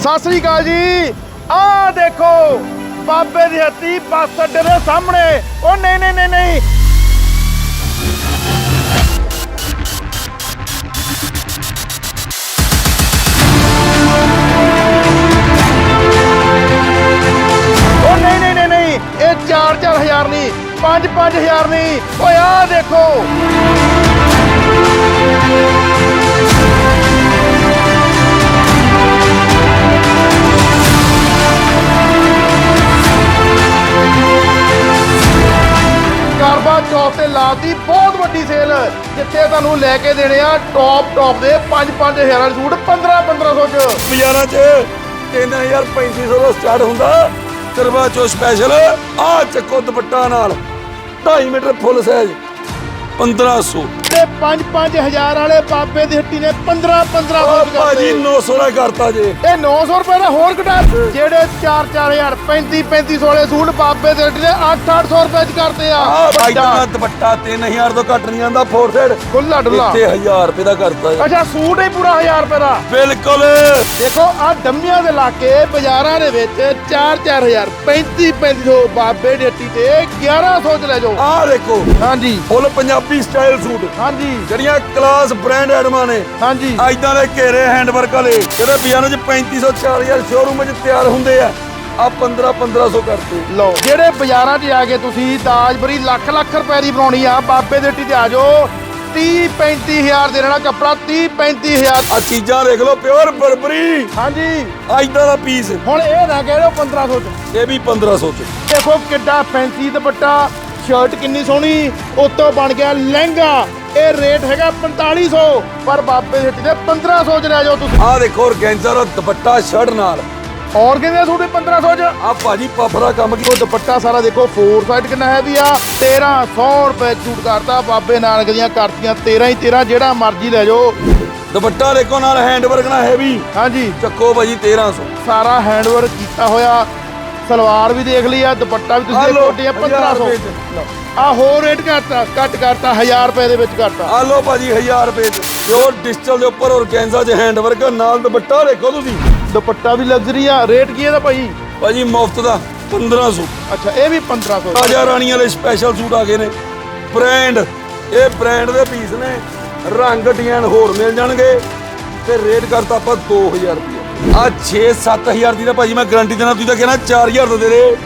ਸਤਿ ਸ੍ਰੀ ਅਕਾਲ ਜੀ। ਆਹ ਦੇਖੋ, ਬਾਬੇ ਦੀ ਹੱਤੀ ਬੱਸ ਅੱਡੇ ਦੇ ਸਾਹਮਣੇ। ਉਹ ਨਹੀਂ ਨਹੀਂ ਨਹੀਂ ਨਹੀਂ। ਉਹ ਨਹੀਂ ਨਹੀਂ ਨਹੀਂ ਨਹੀਂ। ਇਹ 4-4000 ਨਹੀਂ। 5-5000 ਨਹੀਂ। ਓਏ, ਆਹ ਦੇਖੋ। ਤੁਹਾਨੂੰ ਲੈ ਕੇ ਦੇਣੇ ਆ ਟੌਪ ਟੌਪ ਦੇ 5-5000 ਵਾਲੇ ਸੂਟ 15-1500 ਚ। ਬਾਜ਼ਾਰਾਂ 'ਚ 3350 ਤੋਂ ਸਟਾਰਟ ਹੁੰਦਾ। ਕਰਵਾ ਚੋ ਸਪੈਸ਼ਲ ਆ ਚੱਕੋ ਦੁਪੱਟਾ ਨਾਲ 2.5 ਮੀਟਰ ਫੁੱਲ ਸਾਈਜ਼ 1500 ਤੇ 5-5000 ਵਾਲੇ ਬਾਬੇ ਦੀ ਹੱਟੀ ਨੇ 15-1500 ਓ ਚ ਭਾਜੀ ਕਰਤੇ। 900 ਦਾ ਕਰਤਾ ਜੇ। ਇਹ 900 ਰੁਪਏ ਦਾ ਹੋਰ ਘਟਾ ਜਿਹੜੇ 4-4000 35-3500 ਵਾਲੇ ਸੂਟ ਬਾਬੇ ਦੀ ਹੱਟੀ ਨੇ 8-800 ਰੁਪਏ ਚ ਕਰਤੇ ਆ। ਆ ਭਾਈ ਦਾ ਦੁਪੱਟਾ 3000 ਤੋਂ ਘੱਟ ਨਹੀਂ ਆਂਦਾ ਫੋਰ ਸਾਈਡ ਖੁੱਲਾ ਡੁੱਲਾ। ਇੱਥੇ 1000 ਰੁਪਏ ਦਾ ਕਰਤਾ ਜੀ। ਅੱਛਾ ਸੂਟ ਹੀ ਪੂਰਾ 1000 ਰੁਪਏ ਦਾ। ਬਿਲਕੁਲ। ਦੇਖੋ ਆ ਡੰਮੀਆਂ ਦੇ ਇਲਾਕੇ ਬਾਜ਼ਾਰਾਂ ਦੇ ਵਿੱਚ 4-4000 35-3500 ਬਾਬੇ ਦੀ ਹੱਟੀ ਤੇ 1100 ਚ ਲੈ ਜਾਓ। ਆ ਦੇਖੋ। ਹਾਂਜੀ। Full Punjabi style suit. ਹਾਂਜੀ। ਜਿਹੜੀਆਂ ਕਲਾਸ ਬ੍ਰਾਂਡ ਐਡਮਾਂ ਨੇ। ਹਾਂਜੀ। ਐਦਾਂ ਦੇ ਘੇਰੇ ਹੈਂਡਵਰਕ ਵਾਲੇ ਜਿਹੜੇ ਬਾਜ਼ਾਰਾਂ 'ਚ 3500 4000 ਸ਼ੋਰੂਮ 'ਚ ਤਿਆਰ ਹੁੰਦੇ ਆ ਆ 15 1500 ਕਰਤੇ ਲਓ ਜਿਹੜੇ ਬਾਜ਼ਾਰਾਂ 'ਚ ਆ ਕੇ ਤੁਸੀਂ ਦਾਜਬਰੀ ਲੱਖ ਲੱਖ ਰੁਪਏ ਦੀ ਬਣਾਉਣੀ ਆ ਬਾਬੇ ਦੇ ਹੱਟੀ ਤੇ ਆ ਜਾਓ। 30 35000 ਦੇ ਦੇਣਾ ਕੱਪੜਾ 30 35000 ਆ ਚੀਜ਼ਾਂ ਦੇਖ ਲਓ ਪਿਓਰ ਬਰਬਰੀ ਹਾਂਜੀ। ਐਦਾਂ ਦਾ ਪੀਸ ਹੁਣ ਇਹ ਨਾ ਕਹਿ ਦਿਓ 1500 ਚ। ਇਹ ਵੀ 1500 ਚ। ਦੇਖੋ ਕਿੱਡਾ ਫੈਂਸੀ ਦੁਪੱਟਾ ਸ਼ਰਟ ਕਿੰਨੀ ਸੋਹਣੀ ਉੱਤੋਂ ਬਣ ਗਿਆ ਲਹਿੰਗਾ। ਇਹ ਰੇਟ ਹੈਗਾ 4500 ਪਰ ਬਾਬੇ ਦੇ ਹੱਟੀ ਤੇ 1500 ਚ ਲੈ ਜਾਓ ਤੁਸੀਂ। ਆ ਦੇਖੋ ਔਰਗੈਂਜ਼ਾ ਦਾ ਦੁਪੱਟਾ ਸ਼ਰਟ ਨਾਲ। ਔਰ ਕਿੰਨੇ ਸੂਟ 1500 ਚ? ਆ ਭਾਜੀ ਪਫਰਾ ਕੰਮ ਕੀ? ਉਹ ਦੁਪੱਟਾ ਸਾਰਾ ਦੇਖੋ 4 ਸਾਈਡ ਕਿੰਨਾ ਹੈਵੀ ਆ 1300 ਰੁਪਏ ਛੂਟ ਕਰਤਾ ਬਾਬੇ ਨਾਨਕ ਦੀਆਂ ਕਰਤੀਆਂ 13 ਹੀ 13 ਜਿਹੜਾ ਮਰਜ਼ੀ ਲੈ ਜਾਓ। ਦੁਪੱਟਾ ਦੇਖੋ ਨਾਲ ਹੈਂਡਵਰਕ ਨਾਲ ਹੈਵੀ ਹਾਂਜੀ। ਚੱਕੋ ਭਾਜੀ 1300 ਸਾਰਾ ਹੈਂਡਵਰਕ ਕੀਤਾ ਹੋਇਆ ਸਲਵਾਰ ਵੀ ਦੇਖ ਲਈ ਆ ਦੁਪੱਟਾ ਵੀ ਤੁਸੀਂ ਕੋਟੀਆਂ ਹਜ਼ਾਰ 1500 ਰੁਪਏ ਚ। ਆ ਹੋਰ ਰੇਟ ਕਰਤਾ ਕੱਟ ਕਰਤਾ 1000 ਰੁਪਏ ਦੇ ਵਿੱਚ ਕਰਤਾ ਆ। ਲਓ ਭਾਜੀ 1000 ਰੁਪਏ ਚ। ਪਿਓਰ ਡਿਜੀਟਲ ਦੇ ਉੱਪਰ ਔਰਗੈਂਜ਼ਾ 'ਚ ਹੈਂਡਵਰਕ ਨਾਲ ਦੁਪੱਟਾ ਦੇਖੋ ਤੁਸੀਂ। ਦੁਪੱਟਾ ਵੀ ਲਗਜ਼ਰੀ ਆ ਰੇਟ ਕੀ ਇਹਦਾ ਭਾਈ? ਭਾਜੀ ਮੁਫਤ ਦਾ 1500 ਅੱਛਾ ਇਹ ਵੀ 1500 ਰਾਜਾ ਰਾਣੀ ਵਾਲੇ ਸਪੈਸ਼ਲ ਸੂਟ ਆ ਗਏ ਨੇ। ਬ੍ਰਾਂਡ ਇਹ ਬ੍ਰਾਂਡ ਦੇ ਪੀਸ ਨੇ। ਰੰਗ ਡਿਜ਼ਾਈਨ ਹੋਰ ਮਿਲ ਜਾਣਗੇ। ਤੇ ਰੇਟ ਕਰਤਾ ਆਪਾਂ 2000 ਰੁਪਏ। ਆ 6-7000 ਦੀ ਤਾਂ ਭਾਜੀ ਮੈਂ ਗਾਰੰਟੀ ਦੇਣਾ ਤੁਸੀਂ ਤਾਂ ਕਹਿਣਾ 4000 ਦਾ ਦੇ ਦੇ।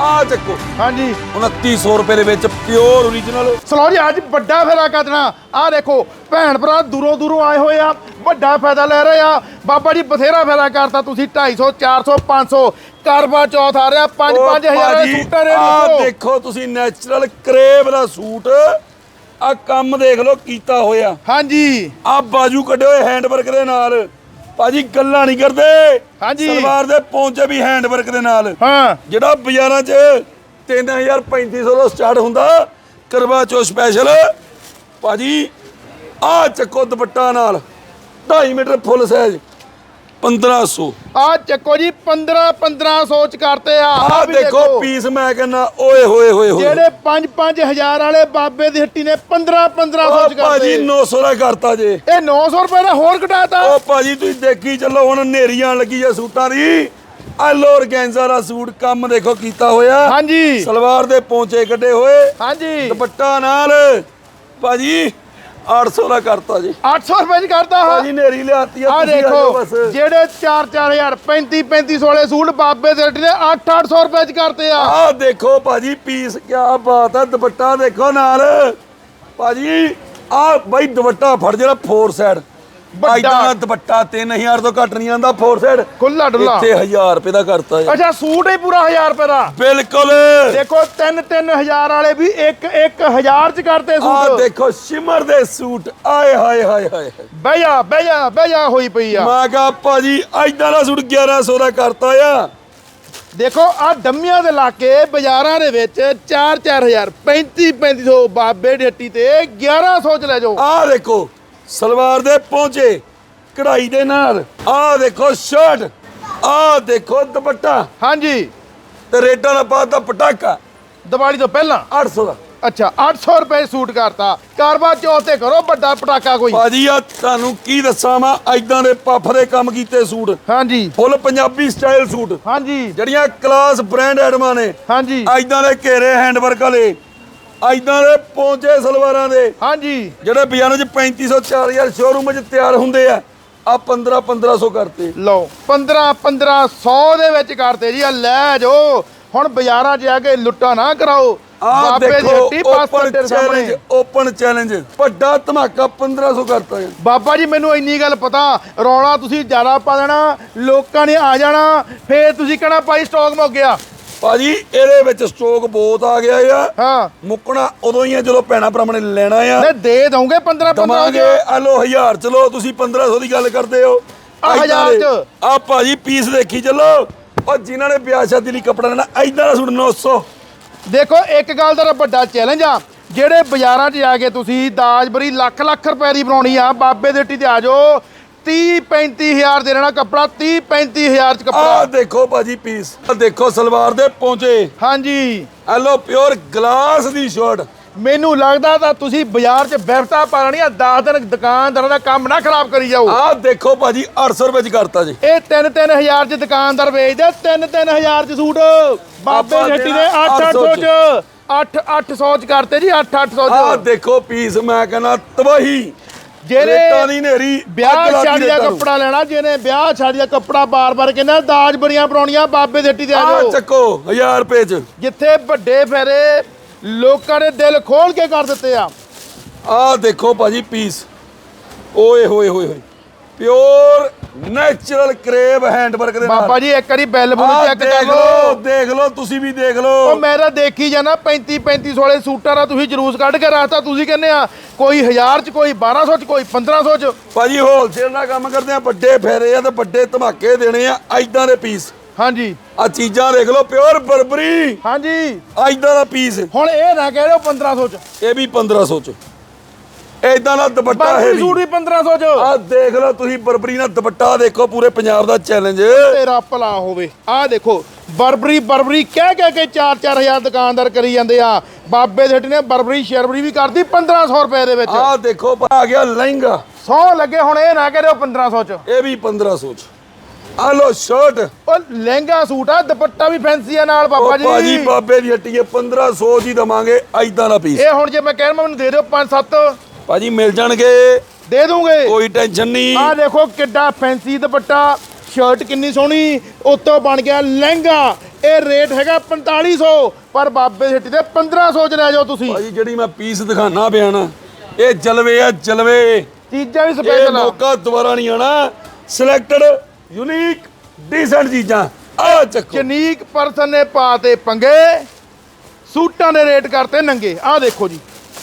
ਆ ਚੱਕੋ। ਹਾਂਜੀ। 2900 ਰੁਪਏ ਦੇ ਵਿੱਚ ਪਿਓਰ ਓਰੀਜਨਲ ਸਲੋ ਜੀ ਅੱਜ ਵੱਡਾ ਫਾਇਦਾ ਕੱਢਣਾ ਆ ਦੇਖੋ ਭੈਣ ਭਰਾ ਦੂਰੋਂ ਦੂਰੋਂ ਆਏ ਹੋਏ ਆ ਵੱਡਾ ਫਾਇਦਾ ਲੈ ਰਹੇ ਆ। ਬਾਬਾ ਜੀ ਬਥੇਰਾ ਫਾਇਦਾ ਕਰਤਾ ਤੁਸੀਂ 250 400 500 ਕਰਵਾ ਚੌਥ ਆ ਰਿਹਾ 5 5000 ਦੇ ਸੂਟਾਂ ਆ ਦੇਖੋ ਦੇਖੋ ਤੁਸੀਂ ਨੈਚੁਰਲ ਕਰੇਵ ਦਾ ਸੂਟ। ਆ ਕੰਮ ਦੇਖ ਲਓ ਕੀਤਾ ਹੋਇਆ। ਹਾਂਜੀ। ਆ ਬਾਜੂ ਕੱਢੇ ਹੋਏ ਹੈਂਡਵਰਕ ਦੇ ਨਾਲ। ਭਾਜੀ ਗੱਲਾਂ ਨਹੀਂ ਕਰਦੇ। ਹਾਂਜੀ। ਸਲਵਾਰ ਦੇ ਪੌਂਚੇ ਵੀ ਹੈਂਡਵਰਕ ਦੇ ਨਾਲ। ਹਾਂ। ਜਿਹੜਾ ਬਾਜ਼ਾਰਾਂ 'ਚ 3000 3500 ਤੋਂ ਸਟਾਰਟ ਹੁੰਦਾ ਕਰਵਾ ਚੋ ਸਪੈਸ਼ਲ ਭਾਜੀ ਆ ਚੱਕੋ ਦੁਪੱਟਾ ਨਾਲ 2.5 ਮੀਟਰ ਫੁੱਲ ਸਾਈਜ਼ 1500 ਆ ਚੱਕੋ ਜੀ 15 1500 ਚ ਕਰਤੇ ਆ। ਆ ਦੇਖੋ ਪੀਸ ਮੈਂ ਕਹਿੰਦਾ ਓਏ ਹੋਏ ਹੋਏ ਹੋਏ। ਜਿਹੜੇ 5 5000 ਵਾਲੇ ਬਾਬੇ ਦੀ ਹੱਟੀ ਨੇ 15 1500 ਓ ਚ ਭਾਜੀ ਕਰਤੇ 900 ਦਾ ਕਰਤਾ ਜੇ। ਇਹ 900 ਰੁਪਏ ਦਾ ਹੋਰ ਘਟਾਤਾ ਓ ਭਾਜੀ ਤੁਸੀਂ ਦੇਖੀ ਚੱਲੋ ਹੁਣ ਨੇਰੀ ਆਣ ਲੱਗੀ ਆ ਸੂਟਾਂ ਦੀ। ਆ ਲੋ ਔਰਗੈਂਜ਼ਾ ਦਾ ਸੂਟ ਕੰਮ ਦੇਖੋ ਕੀਤਾ ਹੋਇਆ। ਹਾਂਜੀ। ਸਲਵਾਰ ਦੇ ਪੌਂਚੇ ਕੱਢੇ ਹੋਏ। ਹਾਂਜੀ। ਦੁਪੱਟਾ ਨਾਲ। ਭਾਜੀ 800 ਦਾ ਕਰਤਾ ਜੀ। 800 ਰੁਪਏ ਚ ਕਰਤਾ ਹਾਂ ਭਾਜੀ ਨੇਰੀ ਲਿਆਤੀ ਆ ਆ ਤੁਸੀਂ ਦੇਖੋ ਜਾਓ ਬਸ। ਜਿਹੜੇ 4-4000 35-3500 ਵਾਲੇ ਸੂਟ ਬਾਬੇ ਦੇ ਹੱਟੀ ਨੇ 8-800 ਰੁਪਏ ਚ ਕਰਤੇ ਆ। ਆ ਦੇਖੋ ਭਾਜੀ ਪੀਸ ਕੀ ਬਾਤ ਹੈ ਦੁਪੱਟਾ ਦੇਖੋ ਨਾਲ। ਭਾਜੀ ਆ ਬਾਈ ਦੁਪੱਟਾ ਫੜ ਜਿਹੜਾ ਫੋਰ ਸਾਈਡ। ਵੱਡਾ। ਐਦਾਂ ਦਾ ਦੁਪੱਟਾ 3000 ਤੋਂ ਘੱਟ ਨਹੀਂ ਆਂਦਾ ਫੋਰ ਸਾਈਡ ਖੁੱਲਾ ਡੁੱਲਾ। ਇੱਥੇ 1000 ਰੁਪਏ ਦਾ ਕਰਤਾ ਜੀ। ਅੱਛਾ ਸੂਟ ਹੀ ਪੂਰਾ 1000 ਰੁਪਏ ਦਾ। ਬਿਲਕੁਲ। ਦੇਖੋ 3-3000 ਵਾਲੇ ਵੀ 1-1000 ਚ ਕਰਤੇ ਆ ਸੂਟ ਦੇਖੋ ਸ਼ਿਮਰ ਦੇ ਸੂਟ। ਆਏ ਹਾਏ ਹਾਏ ਹਾਏ ਜਾ ਬਹਿ ਜਾ ਹੋਈ ਪਈ ਆ। ਮੈਂ ਕਹਾ ਭਾਜੀ ਐਦਾਂ ਦਾ ਸੂਟ 1100 ਦਾ ਕਰਤਾ ਆ। ਦੇਖੋ ਆ ਡੰਮੀਆਂ ਦੇ ਇਲਾਕੇ ਬਾਜ਼ਾਰਾਂ ਦੇ ਵਿੱਚ 4-4000 35-3500 ਬਾਬੇ ਦੀ ਹੱਟੀ ਤੇ 1100 ਚ ਲੈ ਜਾਓ। ਆ ਦੇਖੋ ਸਲਵਾਰ ਦੇ ਪਹੁੰਚੇ ਕਢਾਈ ਦੇ ਨਾਲ। ਆ ਦੇਖੋ ਸ਼ਰਟ ਆ ਦੇਖੋ ਦੁਪੱਟਾ। ਹਾਂਜੀ। ਤੇ ਰੇਟਾਂ ਦਾ ਦਾ ਪਟਾਕਾ। ਦੀਵਾਲੀ ਤੋਂ ਪਹਿਲਾਂ? 800 ਦਾ। ਅੱਛਾ 800 ਰੁਪਏ ਸੂਟ ਕਰਤਾ। ਕਰਵਾ ਚੌਥ ਤੇ ਕਰੋ ਵੱਡਾ ਪਟਾਕਾ ਕੋਈ। ਭਾਜੀ ਆ ਤੁਹਾਨੂੰ ਕੀ ਦੱਸਾਂ ਮੈਂ ਐਦਾਂ ਦੇ ਪੱਫ ਦੇ ਕੰਮ ਕੀਤੇ ਸੂਟ। ਹਾਂਜੀ। Full Punjabi style suit. ਹਾਂਜੀ। ਜਿਹੜੀਆਂ ਕਲਾਸ ਬ੍ਰਾਂਡ ਐਡਮਾਂ ਨੇ। ਹਾਂਜੀ। ਐਦਾਂ ਦੇ ਘੇਰੇ ਹੈਂਡਵਰਕ ਵਾਲੇ। ਐਦਾਂ ਦੇ ਪੌਂਚੇ ਸਲਵਾਰਾਂ ਦੇ। ਹਾਂਜੀ। ਜਿਹੜੇ ਬਾਜ਼ਾਰਾਂ 'ਚ 3500 4000 ਸ਼ੋਰੂਮ 'ਚ ਤਿਆਰ ਹੁੰਦੇ ਆ ਆ 15 1500 ਕਰਤੇ। ਲਓ 15 1500 ਦੇ ਵਿੱਚ ਕਰਤੇ ਜੀ ਆ ਲੈ ਜੋ ਹੁਣ ਬਾਜ਼ਾਰਾਂ 'ਚ ਆ ਕੇ ਲੁੱਟਾ ਨਾ ਕਰਾਓ। ਆ ਦੇਖੋ ਓਪਨ ਚੈਲੰਜ ਓਪਨ ਚੈਲੰਜ ਵੱਡਾ ਧਮਾਕਾ 1500 ਕਰਤਾ ਹੈ। ਬਾਬਾ ਜੀ ਮੈਨੂੰ ਇੰਨੀ ਗੱਲ ਪਤਾ ਰੌਲਾ ਤੁਸੀਂ ਜ਼ਿਆਦਾ ਪਾ ਦੇਣਾ ਲੋਕਾਂ ਨੇ ਆ ਜਾਣਾ ਫੇਰ ਤੁਸੀਂ ਕਹਣਾ ਭਾਈ ਸਟਾਕ ਮੁੱਕ ਗਿਆ। ਭਾਜੀ ਇਹਦੇ ਵਿੱਚ ਸਟਾਕ ਬਹੁਤ ਆ ਗਿਆ ਆ। ਹਾਂ। ਮੁੱਕਣਾ ਉਦੋਂ ਹੀ ਆ ਜਦੋਂ ਭੈਣਾ ਭਰਾਵਾਂ ਨੇ ਲੈਣਾ ਆ। ਨੇ ਦੇ ਦਊਂਗੇ 15 15 ਦਵਾਂਗੇ। ਆ ਲੋ 1000 ਚਲੋ ਤੁਸੀਂ 1500 ਦੀ ਗੱਲ ਕਰਦੇ ਹੋ। ਆ ਹਜ਼ਾਰ ਚ। ਆ ਭਾਜੀ ਪੀਸ ਦੇਖੀ ਚੱਲੋ। ਉਹ ਜਿਨ੍ਹਾਂ ਨੇ ਵਿਆਹ ਸ਼ਾਦੀ ਲਈ ਕੱਪੜਾ ਲੈਣਾ ਐਦਾਂ ਦਾ ਸੂਟ 900 ਦੇਖੋ ਇੱਕ ਗੱਲ ਦਾ ਵੱਡਾ ਚੈਲੰਜ ਆ। ਜਿਹੜੇ ਬਾਜ਼ਾਰਾਂ 'ਚ ਜਾ ਕੇ ਤੁਸੀਂ ਦਾਜਬਰੀ ਲੱਖ ਲੱਖ ਰੁਪਏ ਦੀ ਬਣਾਉਣੀ ਆ ਬਾਬੇ ਦੇ ਹੱਟੀ ਤੇ ਆ ਜਾਓ। 30 35000 ਦੇ ਲੈਣਾ ਕੱਪੜਾ 30 35000 ਚ ਆ ਕੱਪੜਾ ਦੇਖੋ ਭਾਜੀ ਪੀਸ ਆ ਦੇਖੋ ਸਲਵਾਰ ਦੇ ਪਹੁੰਚੇ ਹਾਂਜੀ। ਆ ਲੋ ਪਿਓਰ ਗਲਾਸ ਦੀ ਸ਼ਰਟ ਮੈਨੂੰ ਲੱਗਦਾ ਤਾਂ ਤੁਸੀਂ ਬਾਜ਼ਾਰ 'ਚ ਬਿਫਤਾ ਪਾ ਲੈਣੀ ਆ 10 ਦਿਨ ਦੁਕਾਨਦਾਰਾਂ ਦਾ ਕੰਮ ਨਾ ਖਰਾਬ ਕਰੀ ਜਾਓ। ਆ ਦੇਖੋ ਭਾਜੀ 800 ਰੁਪਏ ਚ ਕਰਤਾ ਜੀ। ਇਹ 3-3000 ਚ ਦੁਕਾਨਦਾਰ ਵੇਚਦੇ 3-3000 ਚ ਸੂਟ। ਬਾਬੇ ਜੱਟੀ ਦੇਣਾ 8-800 ਚ। 8-800 ਚ ਕਰਤੇ ਜੀ 8-800 ਆ ਚ। ਦੇਖੋ ਪੀਸ ਮੈਂ ਕਹਿੰਦਾ ਤਬਾਹੀ। ਜਿਹੜੇ ਰੇਟਾਂ ਦੀ ਨੇਰੀ ਵਿਆਹ ਸ਼ਾਦੀ ਦਾ ਕੱਪੜਾ ਲੈਣਾ ਜਿਹਨੇ ਵਿਆਹ ਸ਼ਾਦੀ ਦਾ ਕੱਪੜਾ ਬਾਰ-ਬਾਰ ਕਹਿੰਦਾ ਦਾਜ ਬੜੀਆਂ ਬਣਾਉਣੀਆਂ ਬਾਬੇ ਦੇ ਤੇ ਆ ਆ ਜਾਓ ਚੱਕੋ 1000 ਰੁਪਏ ਚ। ਜਿੱਥੇ ਵੱਡੇ ਫੇਰੇ ਲੋਕਾਂ ਦੇ ਦਿਲ ਖੋਲ ਕੇ ਕਰ ਦਿੱਤੇ ਆ। ਆ ਦੇਖੋ ਭਾਜੀ ਪੀਸ। ਓਏ ਹੋਏ ਹੋਏ ਹੋਏ। ਪਿਓਰ ਨੈਚੁਰਲ ਕਰੇਵ ਹੈਂਡਵਰਕ ਦੇ ਨਾਲ। ਬਾਬਾ ਜੀ ਇੱਕ ਵਾਰੀ ਬੈਲ ਬੁਲ ਆਹ ਚੈੱਕ ਕਰ ਦੇਖ ਲਓ ਲਓ। ਦੇਖ ਲਓ ਤੁਸੀਂ ਵੀ ਦੇਖ ਉਹ ਲਓ ਮੈਂ ਤਾਂ ਦੇਖੀ ਜਾਣਾ 35 35 ਵਾਲੇ ਸੂਟਾਂ ਦਾ ਤੁਸੀਂ ਜਲੂਸ ਕੱਢ ਕੇ ਰਾਸਤਾ ਤੁਸੀਂ ਕਹਿੰਦੇ ਆ ਕੋਈ 1000 ਚ ਕੋਈ 1200 ਚ ਕੋਈ 1500 ਚ। ਭਾਜੀ ਹੋਲਸੇਲ ਦਾ ਕੰਮ ਕਰਦੇ ਆ ਵੱਡੇ ਫੇਰੇ ਆ ਤੇ ਵੱਡੇ ਧਮਾਕੇ ਦੇਣੇ ਆ ਐਦਾਂ ਦੇ ਪੀਸ ਹਾਂਜੀ। ਆ ਚੀਜ਼ਾਂ ਦੇਖ ਲਓ ਪਿਓਰ ਬਰਬਰੀ ਹਾਂਜੀ। ਐਦਾਂ ਦਾ ਪੀਸ ਹੁਣ ਇਹ ਨਾ ਕਹਿ ਦਿਓ 1500 ਚ। ਇਹ ਵੀ 1500 ਚ। ਐਦਾਂ ਦਾ ਦੁਪੱਟਾ ਹੈ ਬਾਕੀ ਸੂਟ ਵੀ 1500 ਚ। ਆ ਦੇਖ ਲਓ ਤੁਸੀਂ ਬਰਬਰੀ ਨਾਲ ਦੁਪੱਟਾ ਦੇਖੋ ਪੂਰੇ ਪੰਜਾਬ ਦਾ ਚੈਲੰਜ ਤੇਰਾ ਭਲਾ ਹੋਵੇ। ਆਹ ਦੇਖੋ ਬਰਬਰੀ ਬਰਬਰੀ ਕਹਿ ਕਹਿ ਕੇ 4-4000 ਦੁਕਾਨਦਾਰ ਕਰੀ ਜਾਂਦੇ ਆ। ਬਾਬੇ ਦੇ ਹੱਟੀ ਨੇ ਬਰਬਰੀ ਸ਼ਰਬਰੀ ਵੀ ਕਰਦੀ 1500 ਰੁਪਏ ਦੇ ਵਿੱਚ। ਆ ਦੇਖੋ ਆ ਗਿਆ ਲਹਿੰਗਾ। 100 ਲੱਗੇ ਹੁਣ ਇਹ ਨਾ ਕਹਿ ਦਿਓ 1500 ਚ। ਇਹ ਵੀ 1500 ਚ। ਆ ਲੋ ਸ਼ਰਟ ਉਹ ਲਹਿੰਗਾ ਸੂਟ ਆ ਦੁਪੱਟਾ ਵੀ ਫੈਂਸੀ ਆ ਨਾਲ ਬਾਬਾ ਜੀ। ਬਾਬੇ ਦੀ ਹੱਟੀ ਹੈ 1500 ਜੀ ਦਵਾਂਗੇ ਐਦਾਂ ਦਾ ਪੀਸ ਇਹ ਹੁਣ ਜੇ ਮੈਂ ਕਹਿਣ ਮੈਨੂੰ ਦੇ ਦਿਓ 5-7 ਭਾਜੀ ਮਿਲ ਜਾਣਗੇ। ਦੇ ਦੂੰਗੇ। ਕੋਈ ਟੈਨਸ਼ਨ ਨਹੀਂ। ਆਹ ਦੇਖੋ ਕਿੱਡਾ ਫੈਂਸੀ ਦੁਪੱਟਾ। ਸ਼ਰਟ ਕਿੰਨੀ ਸੋਹਣੀ ਉੱਤੋਂ ਬਣ ਗਿਆ ਲਹਿੰਗਾ। ਇਹ ਰੇਟ ਹੈਗਾ 4500 ਪਰ ਬਾਬੇ ਦੀ ਹੱਟੀ ਤੇ 1500 ਚ ਲੈ ਜਾਓ ਤੁਸੀਂ। ਭਾਜੀ ਜਿਹੜੀ ਮੈਂ ਪੀਸ ਦਿਖਾਣਾ ਪਿਆ ਨਾ ਇਹ ਜਲਵੇ ਆ ਜਲਵੇ। ਚੀਜ਼ਾਂ ਵੀ ਇਹ ਸਪੈਸ਼ਲ ਆ। ਮੌਕਾ ਦੁਬਾਰਾ ਨਹੀਂ ਆਣਾ ਸਿਲੈਕਟਡ ਯੂਨੀਕ ਡੀਸੈਂਟ ਚੀਜ਼ਾਂ। ਆ ਚੱਕੋ। ਜਨੀਕ ਪਰਸਨ ਨੇ ਪਾਤੇ ਪੰਗੇ। ਸੂਟਾਂ ਦੇ ਰੇਟ ਕਰਤੇ ਨੰਗੇ। ਆਹ ਦੇਖੋ ਜੀ।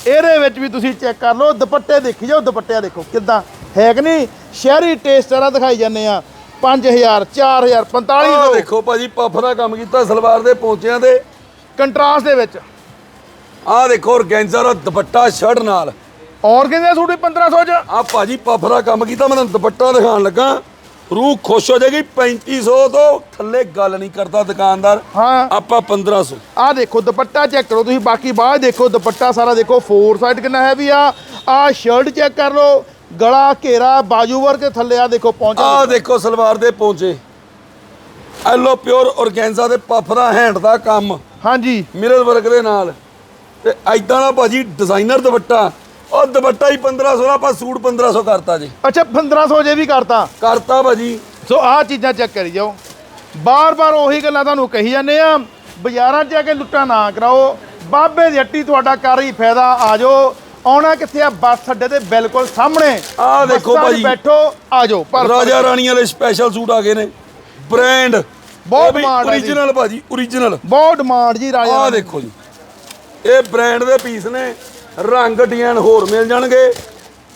ਇਹਦੇ ਵਿੱਚ ਵੀ ਤੁਸੀਂ ਚੈੱਕ ਕਰ ਲਓ ਦੁਪੱਟੇ ਦੇਖੀ ਜਾਓ ਦੁਪੱਟਿਆ ਦੇਖੋ ਕਿੱਦਾਂ ਹੈ ਕਿ ਨਹੀਂ। ਸ਼ਹਿਰੀ ਟੇਸਟ ਵਾਲਾ ਦਿਖਾਈ ਜਾਂਦੇ ਆ। 5000 4000 ਆ 4500 ਦੇਖੋ ਭਾਜੀ ਪੱਫ ਦਾ ਕੰਮ ਕੀਤਾ ਸਲਵਾਰ ਦੇ ਪੌਂਚਿਆਂ ਤੇ। ਕੰਟਰਾਸਟ ਦੇ ਵਿੱਚ। ਆ ਦੇਖੋ ਔਰਗੈਂਜ਼ਾ ਦਾ ਦੁਪੱਟਾ ਸ਼ਰਟ ਨਾਲ। ਔਰ ਕਹਿੰਦੇ ਸੂਟ ਵੀ 1500 ਚ। ਆ ਭਾਜੀ ਪੱਫ ਦਾ ਕੰਮ ਕੀਤਾ ਮੈਂ ਤੁਹਾਨੂੰ ਦੁਪੱਟਾ ਦਿਖਾਉਣ ਲੱਗਾ। ਰੂਹ ਖੁਸ਼ ਹੋ ਜਾਏਗੀ 3500 ਤੋਂ ਥੱਲੇ ਗੱਲ ਨਹੀਂ ਕਰਦਾ ਦੁਕਾਨਦਾਰ। ਹਾਂ। ਆਪਾਂ 1500 ਆਹ ਦੇਖੋ ਦੁਪੱਟਾ ਚੈੱਕ ਕਰੋ ਤੁਸੀਂ ਬਾਕੀ ਬਾਅਦ ਦੇਖੋ ਦੁਪੱਟਾ ਸਾਰਾ ਦੇਖੋ ਫੋਰ ਸਾਈਡ ਕਿੰਨਾ ਹੈਵੀ ਆ। ਆਹ ਸ਼ਰਟ ਚੈੱਕ ਕਰ ਲਓ ਗਲਾ ਘੇਰਾ ਬਾਜੂ ਵਰ ਤੇ ਥੱਲੇ ਆ ਦੇਖੋ ਪਹੁੰਚਾ ਆ ਦੇਖੋ। ਸਲਵਾਰ ਦੇ ਪੌਂਚੇ। ਐਲੋ ਪਿਓਰ ਔਰਗੈਂਜ਼ਾ ਦੇ ਪੱਫ ਦਾ ਹੈਂਡ ਦਾ ਕੰਮ। ਹਾਂਜੀ। ਮਿਰਰ ਵਰਕ ਦੇ ਨਾਲ। ਤੇ ਐਦਾਂ ਦਾ ਭਾਜੀ ਡਿਜ਼ਾਈਨਰ ਦੁਪੱਟਾ। ਉਹ ਦੁਪੱਟਾ ਹੀ 1500 ਦਾ ਆਪਾਂ ਸੂਟ 1500 ਕਰਤਾ ਜੀ। ਅੱਛਾ 1500 ਜੇ ਵੀ ਕਰਤਾ। ਕਰਤਾ ਭਾਜੀ। ਸੋ ਆਹ ਚੀਜ਼ਾਂ ਚੈੱਕ ਕਰੀ ਜਾਓ। ਬਾਰ-ਬਾਰ ਉਹੀ ਗੱਲਾਂ ਤੁਹਾਨੂੰ ਕਹੀ ਜਾਂਦੇ ਆ। ਬਾਜ਼ਾਰਾਂ 'ਚ ਜਾ ਕੇ ਲੁੱਟਾ ਨਾ ਕਰਾਓ। ਬਾਬੇ ਦੀ ਹੱਟੀ ਤੁਹਾਡਾ ਕਰ ਹੀ ਫਾਇਦਾ। ਆ ਜਾਓ। ਆਉਣਾ ਕਿੱਥੇ ਆ? ਬੱਸ ਅੱਡੇ ਦੇ ਬਿਲਕੁਲ ਸਾਹਮਣੇ। ਆਹ ਦੇਖੋ ਭਾਜੀ। ਬੈਠੋ। ਆ ਜਾਓ। ਪਰ ਰਾਜਾ ਰਾਣੀਆਂ ਦੇ ਸਪੈਸ਼ਲ ਸੂਟ ਆ ਗਏ ਨੇ। ਬ੍ਰਾਂਡ ਬਹੁਤ demand ਹੈ। ਓਰੀਜਨਲ ਭਾਜੀ ਓਰੀਜਨਲ ਬਹੁਤ ਡਿਮਾਂਡ ਜੀ ਰਾਜਾ ਆਹ ਰਾਣੀ। ਦੇਖੋ ਜੀ। ਇਹ ਬ੍ਰਾਂਡ ਦੇ ਪੀਸ ਨੇ। ਰੰਗ ਡਿਜ਼ਾਈਨ ਹੋਰ ਮਿਲ ਜਾਣਗੇ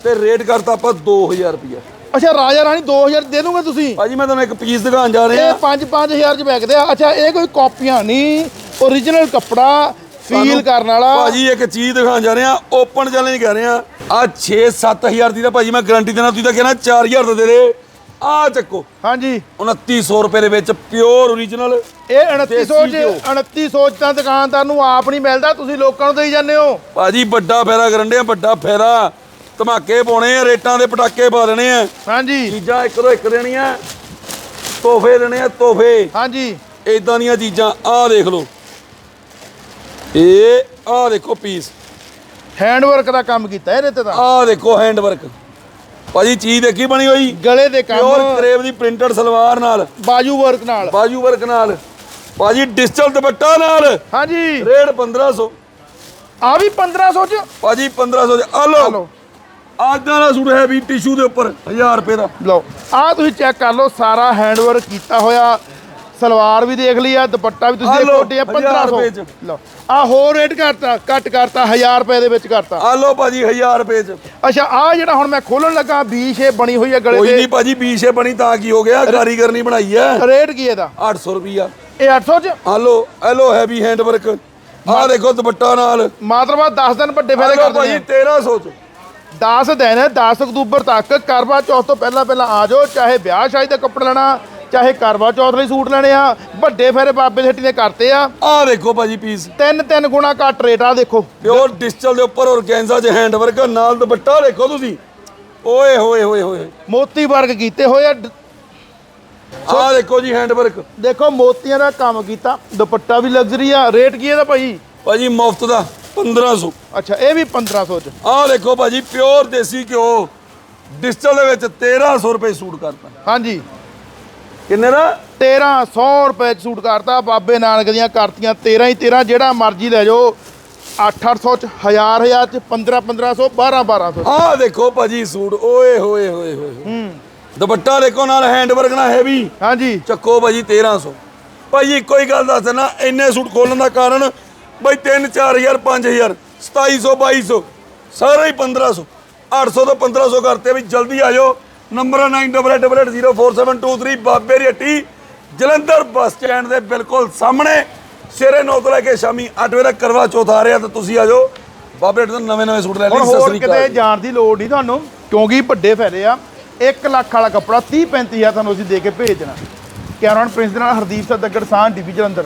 ਤੇ ਰੇਟ ਕਰਤਾ ਆਪਾਂ 2000 ਰੁਪਏ ਅੱਛਾ ਰਾਜਾ ਰਾਣੀ 2000 ਦੇ ਦੋਗੇ ਤੁਸੀਂ? ਭਾਜੀ ਮੈਂ ਤੁਹਾਨੂੰ ਇੱਕ ਪੀਸ ਦਿਖਾਉਣ ਜਾ ਰਿਹਾ। ਇਹ 5-5000 'ਚ ਵਿਕਦੇ ਆ। ਅੱਛਾ ਇਹ ਕੋਈ ਕਾਪੀਆਂ ਨਹੀਂ ਓਰੀਜਨਲ ਕੱਪੜਾ ਫੀਲ ਕਰਨ ਵਾਲਾ। ਭਾਜੀ ਇੱਕ ਚੀਜ਼ ਦਿਖਾਉਣ ਜਾ ਰਿਹਾ ਓਪਨ ਚੈਲੰਜ ਕਰ ਰਿਹਾ। ਆ 6-7000 ਦੀ ਤਾਂ ਭਾਜੀ ਮੈਂ ਗਾਰੰਟੀ ਦੇਣਾ ਤੁਸੀਂ ਤਾਂ ਕਹਿਣਾ 4000 ਦਾ ਦੇ ਦੇ। ਆ ਚੱਕੋ। ਹਾਂਜੀ। 2900 ਰੁਪਏ ਦੇ ਵਿੱਚ ਪਿਓਰ ਓਰੀਜਨਲ ਇਹ 2900 ਦੇਸੀ ਚ ਘਿਓ। 2900 ਚ ਤਾਂ ਦੁਕਾਨਦਾਰ ਨੂੰ ਆਪ ਨਹੀਂ ਮਿਲਦਾ ਤੁਸੀਂ ਲੋਕਾਂ ਨੂੰ ਦੇਈ ਜਾਂਦੇ ਹੋ। ਭਾਜੀ ਵੱਡਾ ਫੇਰਾ ਕਰੰਡੇ ਆ ਵੱਡਾ ਫੇਰਾ ਧਮਾਕੇ ਪਾਉਣੇ ਆ ਰੇਟਾਂ ਦੇ ਪਟਾਕੇ ਪਾ ਦੇਣੇ ਆ। ਹਾਂਜੀ। ਚੀਜ਼ਾਂ ਇੱਕ ਤੋਂ ਇੱਕ ਦੇਣੀਆਂ ਤੋਹਫੇ ਦੇਣੇ ਆ ਤੋਹਫੇ। ਹਾਂਜੀ। ਇਦਾਂ ਦੀਆਂ ਚੀਜ਼ਾਂ ਆਹ ਦੇਖ ਲਓ। ਇਹ ਆਹ ਦੇਖੋ ਪੀਸ ਹੈਂਡ ਵਰਕ ਦਾ ਕੰਮ ਕੀਤਾ ਇਹਦੇ ਤੇ ਤਾਂ। ਆਹ ਦੇਖੋ ਹੈਂਡ ਵਰਕ ਭਾਜੀ ਚੀਜ਼ ਦੇਖੀ ਬਣੀ ਹੋਈ? ਗਲੇ ਦੇ ਪਿਓਰ ਕੰਮ ਕਰੇਬ ਦੀ ਪ੍ਰਿੰਟਡ ਸਲਵਾਰ ਨਾਲ। ਬਾਜੂ ਵਰਕ ਨਾਲ। ਬਾਜੂ ਵਰਕ ਨਾਲ। ਭਾਜੀ ਡਿਜੀਟਲ ਦੁਪੱਟਾ ਨਾਲ। ਹਾਂਜੀ। ਰੇਟ 1500 ਆ ਵੀ 1500 ਚ? ਭਾਜੀ 1500 ਦੇ ਆ ਲਓ। ਅੱਜ ਵਾਲਾ ਸੂਟ ਹੈ ਵੀ ਟਿਸ਼ੂ ਦੇ ਉੱਪਰ। 1000 ਰੁਪਏ ਦਾ। ਲਓ ਆ ਤੁਸੀਂ ਚੈੱਕ ਕਰ ਲਓ ਸਾਰਾ ਹੈਂਡ ਵਰਕ ਕੀਤਾ ਹੋਇਆ। ਸਲਵਾਰ ਵੀ ਦੇਖ ਲਈ ਆ ਦੁਪੱਟਾ ਵੀ ਤੁਸੀਂ ਆਹ ਦੇਖੋ ਲਓ, ਡੇ 1000 ਰੁਪਏ 1500 ਚ। ਲਓ ਆ ਹੋਰ ਰੇਟ ਕਰਤਾ ਕੱਟ ਕਰਤਾ 1000 ਰੁਪਏ ਦੇ ਵਿੱਚ ਕਰਤਾ। ਆ ਲਓ ਭਾਜੀ 1000 ਰੁਪਏ ਚ। ਅੱਛਾ ਆ ਜਿਹੜਾ ਹੁਣ ਮੈਂ ਖੋਲਣ ਲੱਗਾ ਬੀ ਸ਼ੇਪ ਬਣੀ ਹੋਈ ਹੈ ਕੋਈ ਗਲੇ ਨਹੀਂ ਭਾਜੀ ਬੀਸ਼ੇ ਬਣੀ ਤਾਂ ਕੀ ਹੋ ਗਿਆ? ਕਾਰੀਗਰ ਨਹੀਂ ਬਣਾਈ ਤੇ ਰੇਟ ਕੀ ਇਹਦਾ? 800 ਰੁਪਿਆ ਇਹ 800 ਚ? ਆ ਲਓ ਆ ਲਓ ਹੈਵੀ ਹੈਂਡ ਵਰਕ ਆ ਦੇਖੋ ਦੁਪੱਟਾ ਨਾਲ। ਮਾਤਰਵਾ 10 ਦਿਨ ਵੱਡੇ ਆ ਫਾਇਦੇ ਕਰਦੇ ਭਾਜੀ ਨੇ। 1300 ਚ। 10 ਦਿਨ ਹੈ 10 ਅਕਤੂਬਰ ਤੱਕ ਕਰਵਾ ਚੌਥ ਤੋਂ ਪਹਿਲਾਂ ਪਹਿਲਾਂ ਆ ਜਾਓ ਚਾਹੇ ਵਿਆਹ ਸ਼ਾਦੀ ਦਾ ਕੱਪੜਾ ਲੈਣਾ ਚਾਹੇ ਕਰਵਾ ਚੌਥ ਲਈ ਸੂਟ ਲੈਣੇ ਆ ਵੱਡੇ ਫੇਰੇ ਬਾਬੇ ਦੀ ਹੱਟੀ ਨੇ ਕਰਤੇ ਆ। ਆ ਦੇਖੋ ਭਾਜੀ ਪੀਸ ਤਿੰਨ ਤਿੰਨ ਗੁਣਾ ਘੱਟ ਰੇਟ ਆ ਦੇਖੋ। ਪਿਓਰ ਡਿਜੀਟਲ ਦੇ ਉੱਪਰ ਔਰਗੈਂਜ਼ਾ ਚ ਹੈਂਡ ਵਰਕ ਨਾਲ ਦੁਪੱਟਾ ਦੇਖੋ ਤੁਸੀਂ। ਓਏ ਹੋਏ ਹੋਏ ਹੋਏ ਮੋਤੀ ਵਰਕ ਕੀਤੇ ਹੋਏ ਆ। ਡ- ਆ ਦੇਖੋ ਜੀ ਹੈਂਡ ਵਰਕ ਦੇਖੋ ਮੋਤੀਆਂ ਦਾ ਕੰਮ ਕੀਤਾ ਦੁਪੱਟਾ ਵੀ ਲਗਜ਼ਰੀ ਆ। ਰੇਟ ਕੀ ਇਹਦਾ ਭਾਈ? ਭਾਜੀ ਮੁਫਤ ਦਾ 1500 ਅੱਛਾ ਇਹ ਵੀ 1500 ਚ। ਆ ਦੇਖੋ ਭਾਜੀ ਪਿਓਰ ਦੇਸੀ ਘਿਓ। ਡਿਜੀਟਲ ਦੇ ਵਿੱਚ 1300 ਰੁਪਏ ਸੂਟ ਕਰਤਾ। ਹਾਂਜੀ। ਕਿੰਨੇ ਦਾ? 1300 ਰੁਪਏ ਚ ਸੂਟ ਕਰਤਾ ਬਾਬੇ ਨਾਨਕ ਦੀਆਂ ਕਰਤੀਆਂ 13 ਹੀ 13 ਜਿਹੜਾ ਮਰਜ਼ੀ ਲੈ ਜਾਓ। 8-800 ਚ 1000 1000 ਚ 15 1500 12 1200 ਆ ਦੇਖੋ ਭਾਜੀ ਸੂਟ ਓਏ ਹੋਏ ਹੋਏ ਹੋਏ ਹੂੰ। ਦੁਪੱਟਾ ਦੇਖੋ ਨਾਲ ਹੈਂਡ ਵਰਕ ਨਾਲ ਹੈਵੀ ਹਾਂਜੀ। ਚੱਕੋ ਭਾਜੀ 1300 ਭਾਜੀ ਇੱਕੋ ਹੀ ਗੱਲ ਦੱਸ ਦੇਣਾ ਇੰਨੇ ਸੂਟ ਖੋਲਣ ਦਾ ਕਾਰਨ ਬਈ 3 4000 5000 2700 2200 ਸਾਰੇ ਹੀ 1500 800 ਤੋਂ 1500 ਕਰਤੇ ਵੀ ਜਲਦੀ ਆ ਜਾਓ। ਨੰਬਰ 9888047223 ਬਾਬੇ ਦੀ ਹੱਟੀ ਜਲੰਧਰ ਬੱਸ ਸਟੈਂਡ ਦੇ ਬਿਲਕੁਲ ਸਾਹਮਣੇ। ਸਵੇਰੇ 9 ਤੋਂ ਲੈ ਕੇ ਸ਼ਾਮੀ 8 ਵਜੇ ਤੱਕ ਕਰਵਾ ਚੌਥ ਆ ਰਿਹਾ ਤਾਂ ਤੁਸੀਂ ਆ ਜਾਓ। ਬਾਬੇ ਤੋਂ ਨਵੇਂ ਨਵੇਂ ਸੂਟ ਲੈ ਲਈ ਸਤਿ ਹੋਰ ਕਿਤੇ ਜਾਣ ਦੀ ਲੋੜ ਨਹੀਂ ਤੁਹਾਨੂੰ ਕਿਉਂਕਿ ਵੱਡੇ ਫਾਇਦੇ ਆ। 1 ਲੱਖ ਵਾਲਾ ਕੱਪੜਾ 30 35000 ਤੁਹਾਨੂੰ ਅਸੀਂ ਦੇ ਕੇ ਭੇਜ ਦੇਣਾ। ਕੈਮਰਾਮੈਨ ਪ੍ਰਿੰਸ ਦੇ ਨਾਲ ਹਰਦੀਪ ਸਿੰਘ ਦੱਗੜ ਸਾਹ ਡੀਵੀ ਜਲੰਧਰ।